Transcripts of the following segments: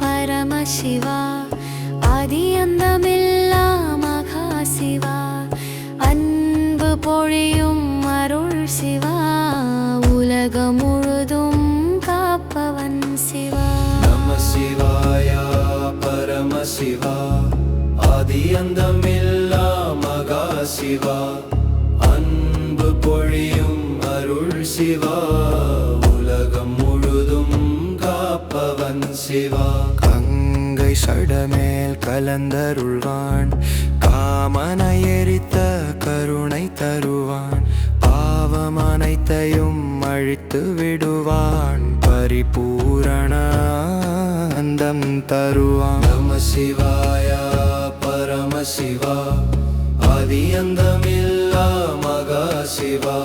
பரமசிவா அதியந்தமில்லா மகா சிவா அன்பு பொழியும் அருள் சிவா உலகம் முழுதும் காப்பவன் சிவா நம சிவாய பரமசிவா ஆதியந்தமில்லா மகா சிவா அன்பு பொழியும் அருள் சிவா. உலகம் முழுதும் காப்பவன் சிவா. கங்கை சடமேல் கலந்தருள்வான். காமனை எரித்த கருணை தருவான். பாவம் அனைத்தையும் அழித்து விடுவான். பரிபூரண அந்தம் தருவான். நம சிவாய பரமசிவா ஆதியந்தமில்லா மகா சிவா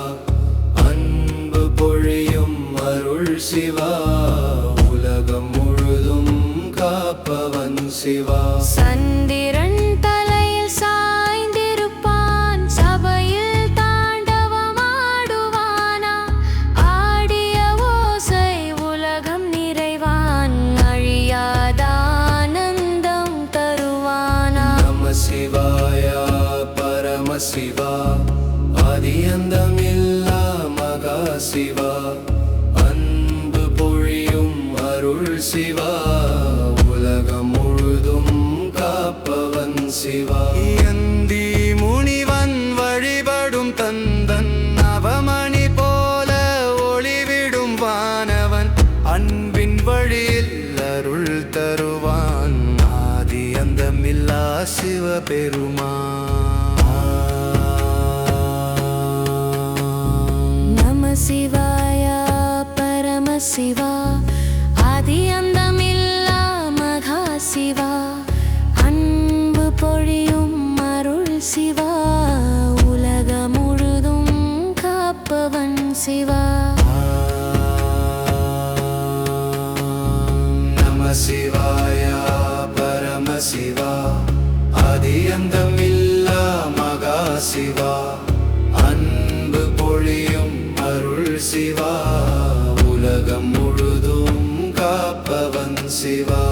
அன்பு பொழியும் அருள் சிவா. உலகம் முழுதும் காப்பவன் சிவா. சந்தி சிவா அதியந்தமில்லா மகா சிவா. அன்பு பொழியும் அருள் சிவா உலகம் முழுதும் காப்பவன் சிவா. எந்தி முனிவன் வழிபடும் தந்தன் அவமணி போல ஒளிவிடும் வானவன். அன்பின் வழியில் அருள் தருவான் ஆதி அந்தமில்லா சிவபெருமான். சிவா. அதி அந்தமில்லா மகா சிவா அன்பு பொழியும் அருள் சிவா. உலக முழுதும் காப்பவன் சிவா. நம சிவாய பரம சிவா. அதி அந்தமில்லா மகா சிவா உலகம் முழுதும் காப்பவன் சிவா.